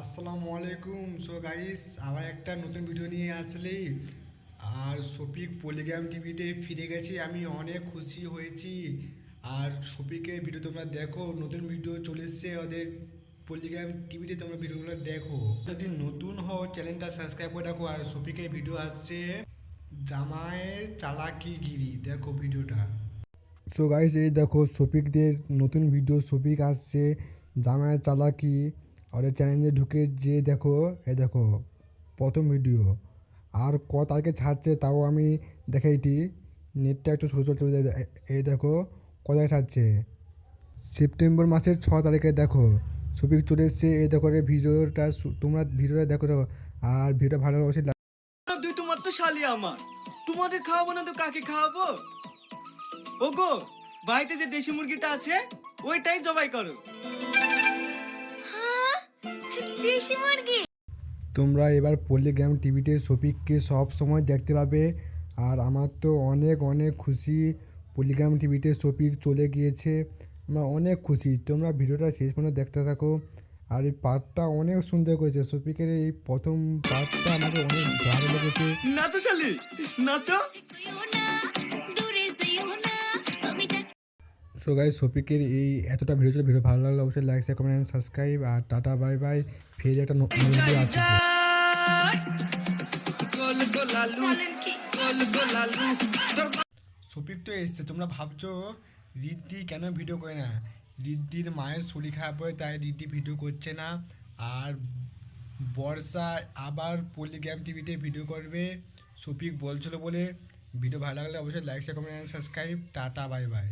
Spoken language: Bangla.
আসসালামু আলাইকুম। সো গাইস আবার একটা নতুন ভিডিও নিয়ে আসলে। আর শফিক পলিগ্রাম টিভিতে ফিরে গেছি, আমি অনেক খুশি হয়েছি। আর শফিকের ভিডিও তোমরা দেখো, নতুন ভিডিও চলে এসছে ওদের পলিগ্রাম টিভিতে তোমরা ভিডিওগুলো দেখো। যদি নতুন হও চ্যানেলটা সাবস্ক্রাইব করে রাখো, আর শফিকের ভিডিও আসছে জামাইয়ের চালাকিগিরি। দেখো ভিডিওটা সো গাইস এই দেখো, শফিকদের নতুন ভিডিও শফিক আসছে জামাইয়ের চালাকি। ওদের চ্যানেলে ঢুকে যে দেখো, এ দেখো, প্রথম ভিডিও আর ক তারিখে ছাড়ছে তাও আমি দেখাইটি। নেটটা একটু ছোটো ছোটো এই দেখো ক তারিখে ছাড়ছে? সেপ্টেম্বর মাসের ছ তারিখে দেখো। শফিক চলে এসছে এই দেখো এই ভিডিওটা তোমরা ভিডিওটা দেখো। আর ভিডিওটা ভালো অবশ্যই দুই তোমার তো শালি আমার। তোমাদের খাওয়াবো না তো কাকে খাওয়াবো? ওগো, বাড়িতে যে দেশি মুরগিটা আছে, ওইটাই জবাই করো। দেশি মুরগি। তোমরা এবার পল্লিগ্রাম টিভিতে শফিককে সব সময় দেখতে পাবে। আর আমার তো অনেক অনেক খুশি পল্লিগ্রাম টিভিতে শফিক চলে গিয়েছে। আমরা অনেক খুশি। তোমরা ভিডিওটা শেষ পর্যন্ত দেখতে থাকো। আর এই পার্টটা অনেক সুন্দর করেছে। শফিকের এই প্রথম পার্টটা আমাকে অনেক ভালো লেগেছে। নাচো শালি। নাচো। সো গাইজ শফিকের এই এতটা ভিডিও ছিল। ভিডিও ভালো লাগলে অবশ্যই লাইক শেয়ার কমেন্ট সাবস্ক্রাইব আর টাটা বাই বাই ফের একটা নতুন তোর শফিক তো এসছে। তোমরা ভাবছ রিদ্ধি কেন ভিডিও করে না? রিদ্ধির মায়ের শরীর খারাপ হয়ে তাই রিদ্ধি ভিডিও করছে না। আর বর্ষা আবার পলিগ্রাম টিভিতে ভিডিও করবে। শফিক বলছিল বলে। ভিডিও ভালো লাগলে অবশ্যই like share comment subscribe tata bye bye